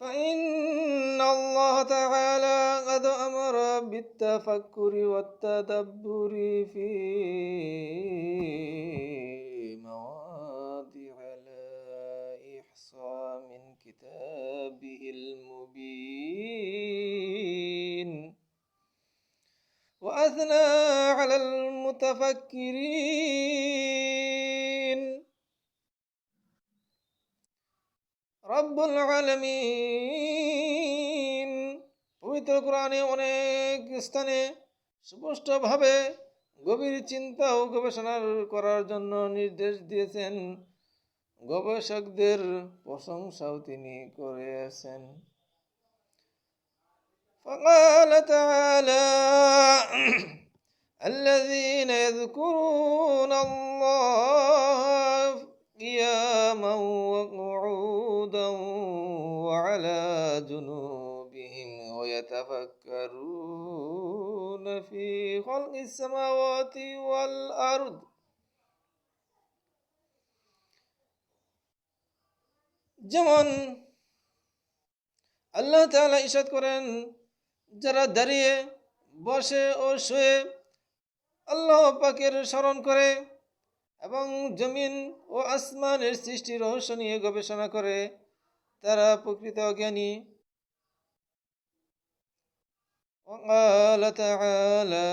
فإن الله تعالى قد أمر بالتفكر والتدبر في مواضع لا إحصى من كتابه المبين. وأثنى على المتفكرين. রব্বুল আলমিন পবিত্র কোরআনে অনেক স্থানে স্পষ্টভাবে গভীর চিন্তা ও গবেষণা করার জন্য নির্দেশ দিয়েছেন গবেষকদের প্রশংসাও তিনি করেছেন فقال تعالى الذين يذكرون الله قياما وقعودا وعلى جنوبهم ويتفكرون في خلق السماوات والأرض যেমন আল্লাহ তাআলা ইশাদ করেন যারা দাঁড়িয়ে বসে ও শুয়ে আল্লাহ পাকের স্মরণ করে এবং জমিন ও আসমানের সৃষ্টি রহস্য নিয়ে গবেষণা করে তারা প্রকৃত জ্ঞানী وقال تعالى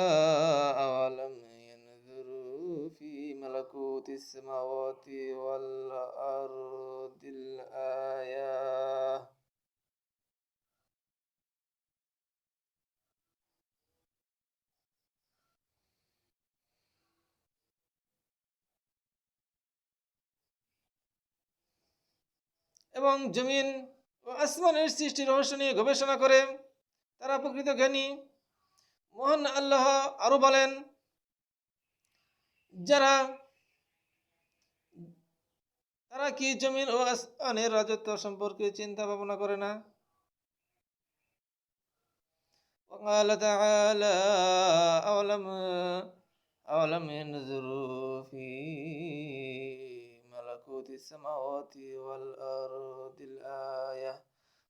أولم ينظروا في ملكوت السماوات والأرض الآية এবং জমিন ও আসমানের সৃষ্টি রহস্য নিয়ে গবেষণা করে তারা প্রকৃত জ্ঞানী মহান আল্লাহ আরো বলেন যারা তারা কি জমিন ও আসমানের রাজত্ব সম্পর্কে চিন্তা ভাবনা করে না وقال تعالى أولم أولم ينظروا في ملكوت السماوات والأرض الآية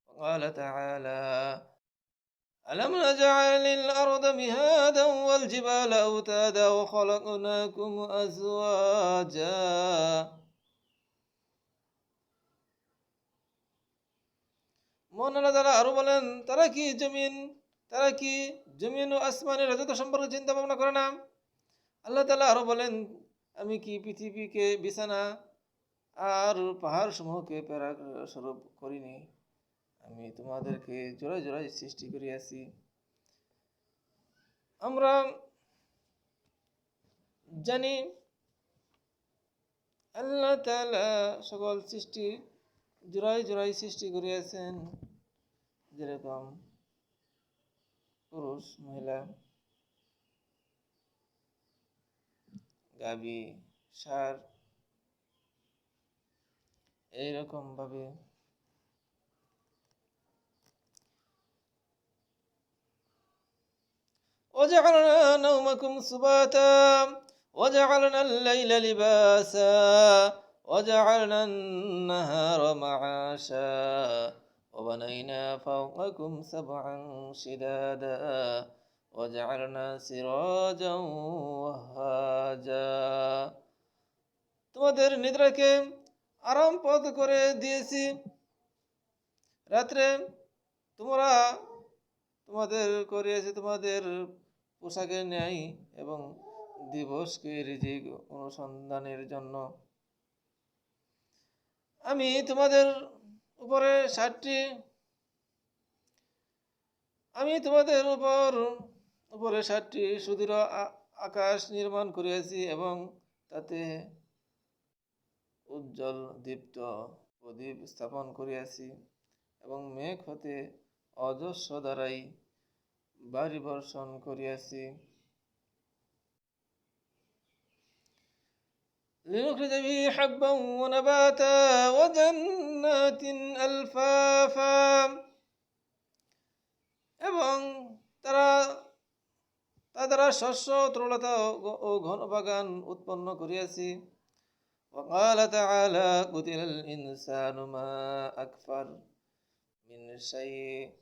وقال تعالى ألم نجعل الأرض مهادا والجبال أوتادا وخلقناكم أزواجا মহানারা তারা আরো বলেন তারা কি জমিন তারা কি জমিন ও আসমানের রাজত্ব সম্পর্কে চিন্তা ভাবনা করে না আল্লাহ তালা আরো বলেন আমি কি পৃথিবীকে বিছানা আর পাহাড় সমূহকে প্যারা স্বরূপ করিনি। আমি তোমাদেরকে জোড়ায় জোড়ায় সৃষ্টি করিয়াছি। আমরা জানি আল্লাহ তালা সকল সৃষ্টি জোড়ায় জোড়ায় সৃষ্টি করিয়াছেন। যেরকম পুরুষ, মহিলা গাবি সার এইরকম ভাবে وجعلنا نومكم سباتا وجعلنا الليل لباسا وجعلنا النهار معاشا وبنينا فوقكم سبعا شدادا وجعلنا سراجا وهاجا তোমাদের নিদ্রাকে আরাম পথ করে দিয়েছি। রাত্রে তোমরা তোমাদের করিয়েছি তোমাদের পোশাকের ন্যায় এবং দিবসকে রিজিক অনুসন্ধানের জন্য। আমি তোমাদের উপরে ষাটটি, আমি তোমাদের উপর উপরে ষাটটি সুদৃঢ় আকাশ নির্মাণ করিয়াছি এবং তাতে উজ্জ্বল দীপ্ত প্রদীপ স্থাপন করিয়াছি এবং মেঘ হতে অজস্র দ্বারাই বাড়ি বর্ষণ করিয়াছি لنخرج به حبا ونباتا وجنات ألفافا এবং তারা তারা শস্য তরলতা ও ঘন বাগান উৎপন্ন করিয়াছি وقال تعالى قتل الإنسان ما أكفر من شيء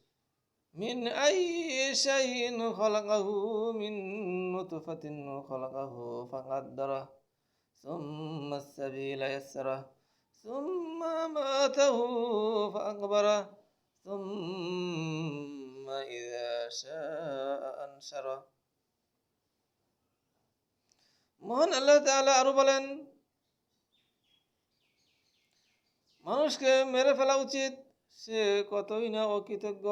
من أي شيء خلقه من نطفة خلقه فقدره ثم السبيل يسره ثم ماته فأقبره ثم إذا شاء أنشره মহান আল্লাহ তাআলা আরো বলেন মানুষকে মেরে ফেলা উচিত। সে কতই না অকৃতজ্ঞ।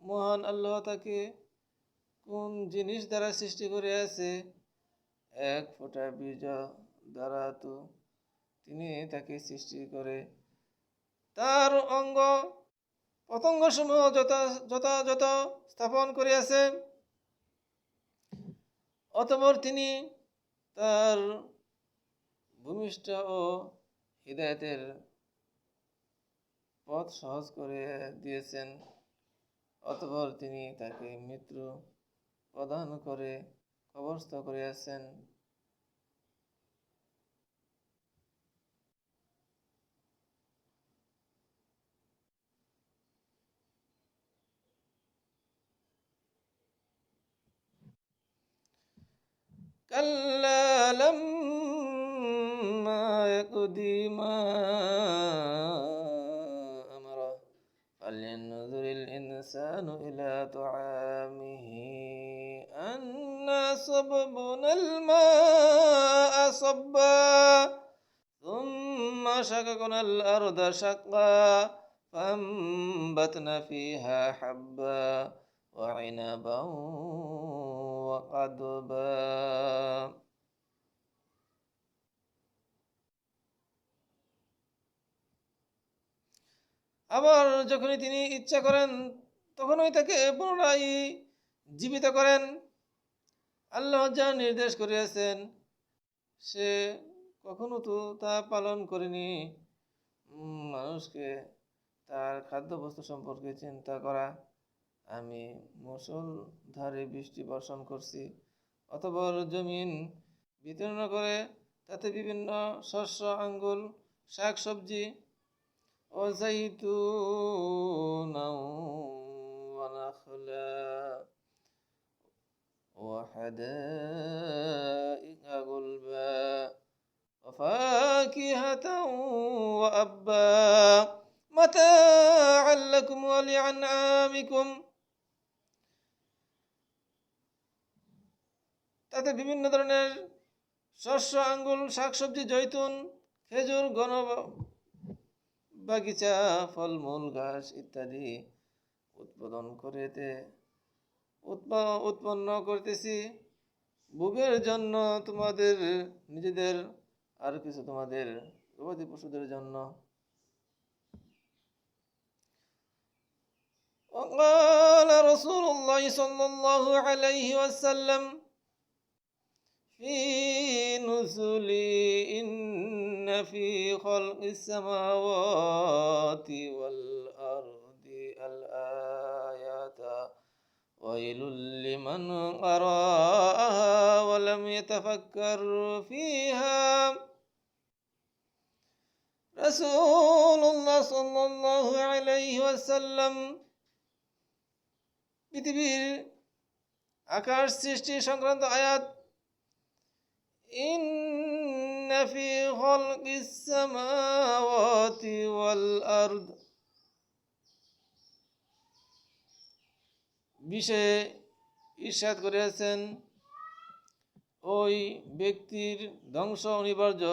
মহান আল্লাহ তাকে কোন জিনিস দ্বারা সৃষ্টি করে আছে? এক ফোঁটা বীজ দ্বারা তো তিনি তাকে সৃষ্টি করে। তার অঙ্গ পতঙ্গ সমূহ যথা যথাযথ স্থাপন করিয়াছে। অতপর তিনি তার ভূমিষ্ঠ ও হৃদায়তের পথ সহজ করে দিয়েছেন অতপর তিনি তাকে মৃত্যু প্রদান করে কবরস্থ করিয়াছেন كلا لما يقضي ما الإنسان إلى طعامه أنا صببنا الماء صبا ثم شققنا الأرض شقا فأنبتنا فيها حبا وعنبا وقضبا আবার যখনই তিনি ইচ্ছা করেন তখন ওই তাকে পুনরায় জীবিত করেন। আল্লাহ যা নির্দেশ করিয়াছেন, সে কখনো তো তা পালন করেনি। মানুষকে তার খাদ্যবস্তু সম্পর্কে চিন্তা করা। আমি মুসলধারে বৃষ্টি বর্ষণ করছি অথবা জমিন বিতরণ করে, তাতে বিভিন্ন শস্য আঙ্গুল শাক সবজি ও নাও ونخلا وحدائق غلبا وفاكهة وأبا متاعا لكم ولأنعامكم তাতে বিভিন্ন ধরনের শস্য আঙ্গুল শাকসবজি জৈতুন খেজুর গণ বাগিচা ফলমূল ঘাস ইত্যাদি উৎপাদন করিতে উৎপা- উৎপন্ন করতেছি ভোগের জন্য তোমাদের নিজেদের আর কিছু তোমাদের গবাদি পশুদের জন্য وقال رسول الله صلى الله عليه وسلم في نزلي إن في خلق السماوات والأرض ويل لمن قرأها ولم يتفكر فيها رسول الله صلى الله عليه وسلم পৃথিবীর আকাশ সৃষ্টি সংক্রান্ত আয়াত إن في خلق السماوات والأرض বিষয়ে ঈর্ষাদ করিয়াছেন ওই ব্যক্তির ধ্বংস অনিবার্য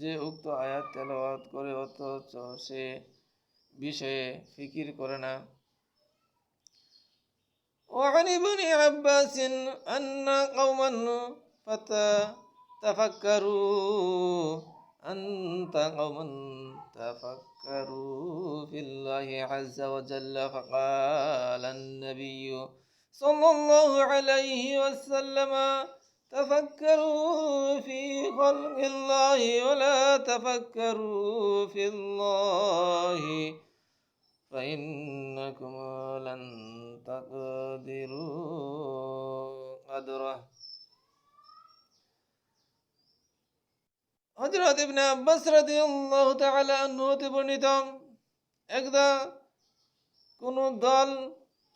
যে উক্ত আয়াত তেলাওয়াত করে অথচ সে বিষয়ে ফিকির করে না وعن ابن عباس أن قوما فتى تفكروا أنت قوما تفكروا في الله عز وجل فقال النبي صلى الله عليه وسلم تفكروا في خلق الله ولا تفكروا في الله فإنكم لن تقدروا قدره হজরত ইবনে আব্বাস রাদিয়াল্লাহু তাআলা আনহু হতে বর্ণিত একদা কোন দল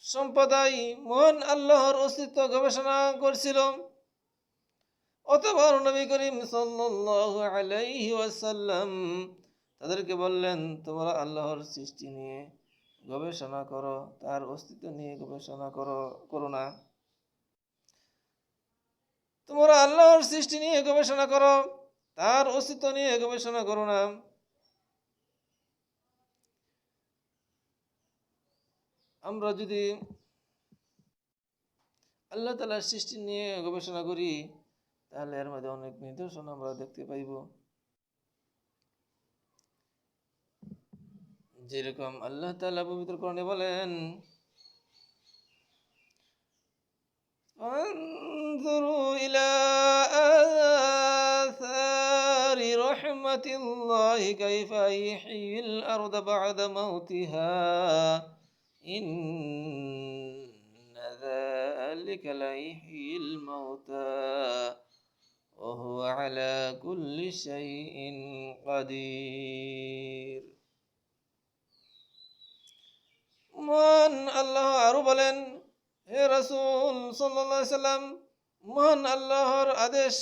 সম্প্রদায় মহান আল্লাহর অস্তিত্ব গবেষণা করছিল। অতবার নবী করিম সাল্লাল্লাহু আলাইহি ওয়াসাল্লাম তাদেরকে বললেন, তোমরা আল্লাহর সৃষ্টি নিয়ে গবেষণা করো, তার অস্তিত্ব নিয়ে গবেষণা করো করো না। তোমরা আল্লাহর সৃষ্টি নিয়ে গবেষণা করো, তার অস্তিত্ব নিয়ে গবেষণা করো না। আমরা যদি আল্লাহ তালার সৃষ্টি নিয়ে গবেষণা করি তাহলে এর মধ্যে অনেক নিদর্শন আমরা দেখতে পাইব যেরকম আল্লাহ তালা পবিত্র করণে বলেন انظروا إلى آثار رحمة الله كيف يحيي الأرض بعد موتها إن ذلك ليحيي الموتى وهو على كل شيء قدير মহান আল্লাহ আরো বলেন হে রাসূল সাল্লাল্লাহু আলাইহি সাল্লাম মহান আল্লাহর আদেশ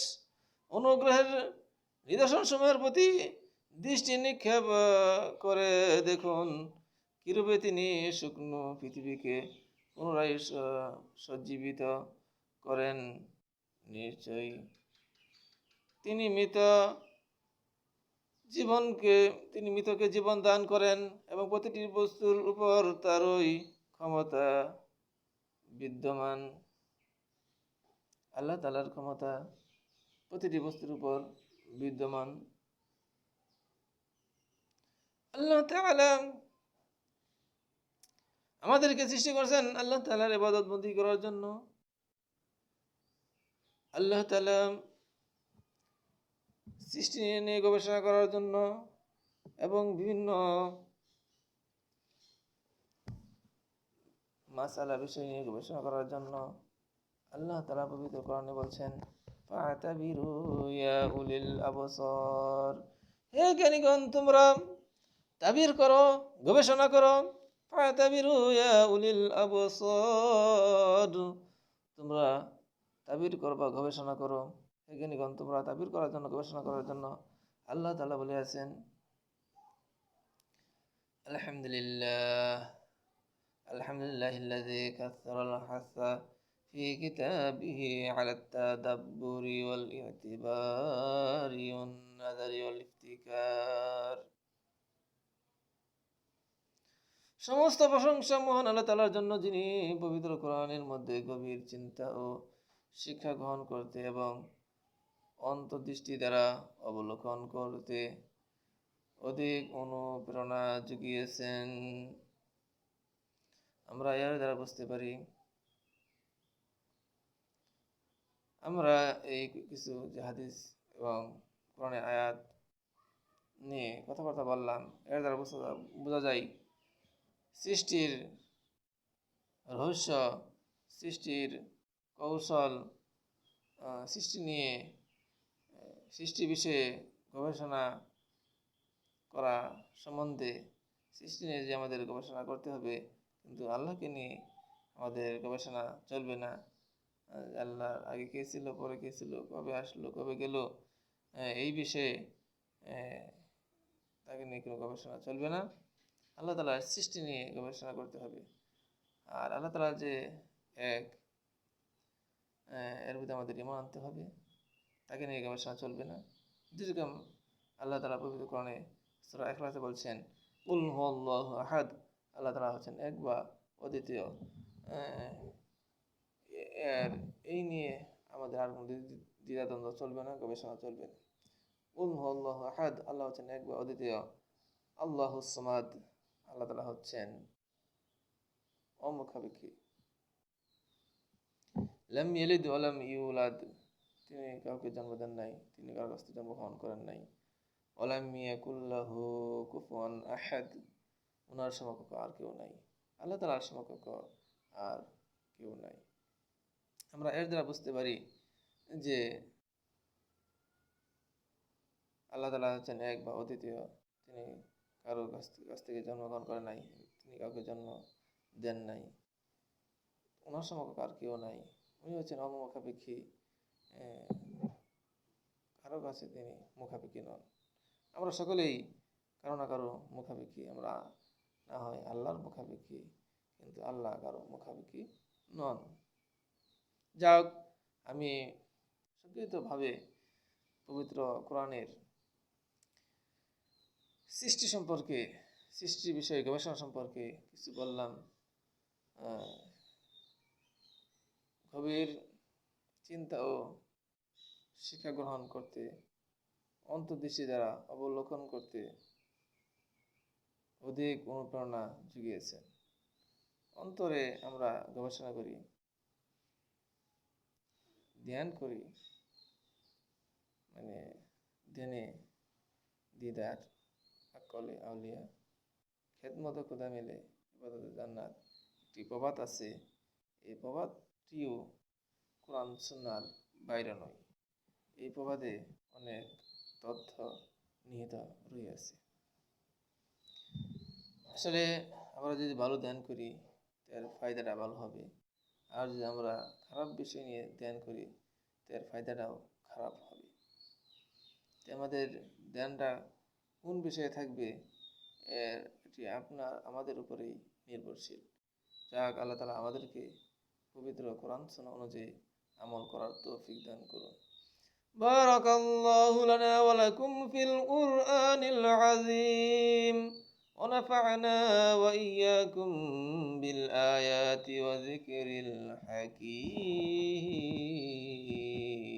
অনুগ্রহের নিদর্শন সময়ের প্রতি দৃষ্টি নিক্ষেপ আহ, করে দেখুন কিরূপে তিনি শুকনো পৃথিবীকে পুনরায় সজ্জীবিত করেন? নিশ্চয়ই। তিনি মৃত জীবনকে, তিনি মৃতকে জীবন দান করেন এবং প্রতিটি বস্তুর উপর তারই ক্ষমতা বিদ্যমান। আল্লাহ তালার ক্ষমতা প্রতিটি বস্তুর উপর বিদ্যমান। আল্লাহ তাআলা আমাদেরকে সৃষ্টি করছেন আল্লাহ তালার ইবাদত বন্দি করার জন্য। আল্লাহ তাআলা সৃষ্টি নিয়ে গবেষণা করার জন্য এবং বিভিন্ন মাসালা বিষয় নিয়ে গবেষণা করার জন্য আল্লাহ তালা পবিত্র কোরআনে বলছেন হে জ্ঞানীগণ, তোমরা তাবির করো, গবেষণা করো ফাতাবিরু ইয়া উলিল আবসার তোমরা তাবির করো বা গবেষণা করো হে জ্ঞানীগণ তোমরা তাবির করার জন্য গবেষণা করার জন্য আল্লাহ তাআলা বলে আছেন আলহামদুলিল্লাহ الحمد لله الذي كثر الحث في كتابه على التدبر والاعتبار والنظر والابتكار সমস্ত প্রশংসা মহান আল্লাহ তালার জন্য যিনি পবিত্র কোরআনের মধ্যে গভীর চিন্তা ও শিক্ষা গ্রহণ করতে এবং অন্তর্দৃষ্টি দ্বারা অবলোকন করতে অধিক অনুপ্রেরণা জুগিয়েছেন। আমরা এর দ্বারা বুঝতে পারি, আমরা এই কিছু যে হাদিস এবং কোরআনের আয়াত নিয়ে কথাবার্তা বললাম, এর দ্বারা বোঝা বোঝা যায় সৃষ্টির রহস্য, সৃষ্টির কৌশল সৃষ্টি নিয়ে সৃষ্টি বিষয়ে গবেষণা করা সম্বন্ধে সৃষ্টি নিয়ে যে আমাদের গবেষণা করতে হবে, কিন্তু আল্লাহকে নিয়ে আমাদের গবেষণা চলবে না। আল্লাহ আগে কে ছিল, পরে কে ছিল, কবে আসলো, কবে গেল এই বিষয়ে তাকে নিয়ে কোনো গবেষণা চলবে না। আল্লাহ তালার সৃষ্টি নিয়ে গবেষণা করতে হবে। আর আল্লাহ তালা যে এক, এর ভিতরে আমাদের ইমান আনতে হবে, তাকে নিয়ে গবেষণা চলবে না। যেরকম আল্লাহ তালা পবিত্র কোরআনে সূরা ইখলাসে বলছেন উল হুয়াল্লাহু আহাদ। আল্লাহ তালা হচ্ছেন এক বা অদ্বিতীয়। এর, এই নিয়ে আমাদের আর কোনো দ্বিধাদ্বন্দ্ব চলবে না, গবেষণা চলবে না। উল হুয়াল্লাহু আহাদ, আল্লাহ হচ্ছেন এক বা অদ্বিতীয়। আল্লাহ সমাদ। আল্লাহ তালা হচ্ছেন অমুখাপেক্ষী। লাম ইয়ালিদ ওয়ালাম ইউলাদ। তিনি কাউকে জন্ম দেন নাই, তিনি কারোর কাছ থেকে জন্মগ্রহণ করেন নাই। ওলাম ইয়াকুল্লাহু কুফুয়ান আহাদ। ওনার সমকক্ষ আর কেউ নাই। আল্লাহ তালার সমকক্ষ আর কেউ নাই। আমরা এর দ্বারা বুঝতে পারি যে আল্লাহ তালা হচ্ছেন এক বা অদ্বিতীয়। তিনি কারোর কাছ কাছ থেকে জন্মগ্রহণ করেন নাই, তিনি কাউকে জন্ম দেন নাই। ওনার সমকক্ষ আর কেউ নাই। উনি হচ্ছেন অমুখাপেক্ষী কারও কাছে তিনি মুখাপেক্ষী নন। আমরা সকলেই কারও না কারও মুখাপেক্ষী। আমরা না হয় আল্লাহর মুখাপেক্ষী, কিন্তু আল্লাহ কারও মুখাপেক্ষী নন। যাক আমি সংক্ষিপ্তভাবে পবিত্র কোরআনের সৃষ্টি সম্পর্কে, সৃষ্টি বিষয়ে গবেষণা সম্পর্কে কিছু বললাম। গভীর চিন্তা ও শিক্ষা গ্রহণ করতে, অন্তর্দৃষ্টি দ্বারা অবলোকন করতে অধিক অনুপ্রেরণা জুগিয়েছেন অন্তরে আমরা গবেষণা করি, ধ্যান করি মানে ধ্যানে দিদার আকলে আউলিয়া খেদমত খোদা মেলে ইবাদতে জান্নাত। একটি প্রবাদ আছে, এই প্রবাদটিও কোরআন সুন্নার বাইরে নয়। এই প্রবাদে অনেক তথ্য নিহিত রয়েছে আসলে আমরা যদি ভালো ধ্যান করি, তার ফায়দাটা ভালো হবে। আর যদি আমরা খারাপ বিষয় নিয়ে ধ্যান করি, তার ফায়দাটাও খারাপ হবে। আমাদের ধ্যানটা কোন বিষয়ে থাকবে এর এটি আপনার আমাদের উপরেই নির্ভরশীল যাক আল্লাহ তালা আমাদেরকে পবিত্র কোরআন শোনা অনুযায়ী আমল করার তৌফিক দান করুন بارك الله لنا ولكم في القرآن العظيم ونفعنا وإياكم بالآيات وذكر الحكيم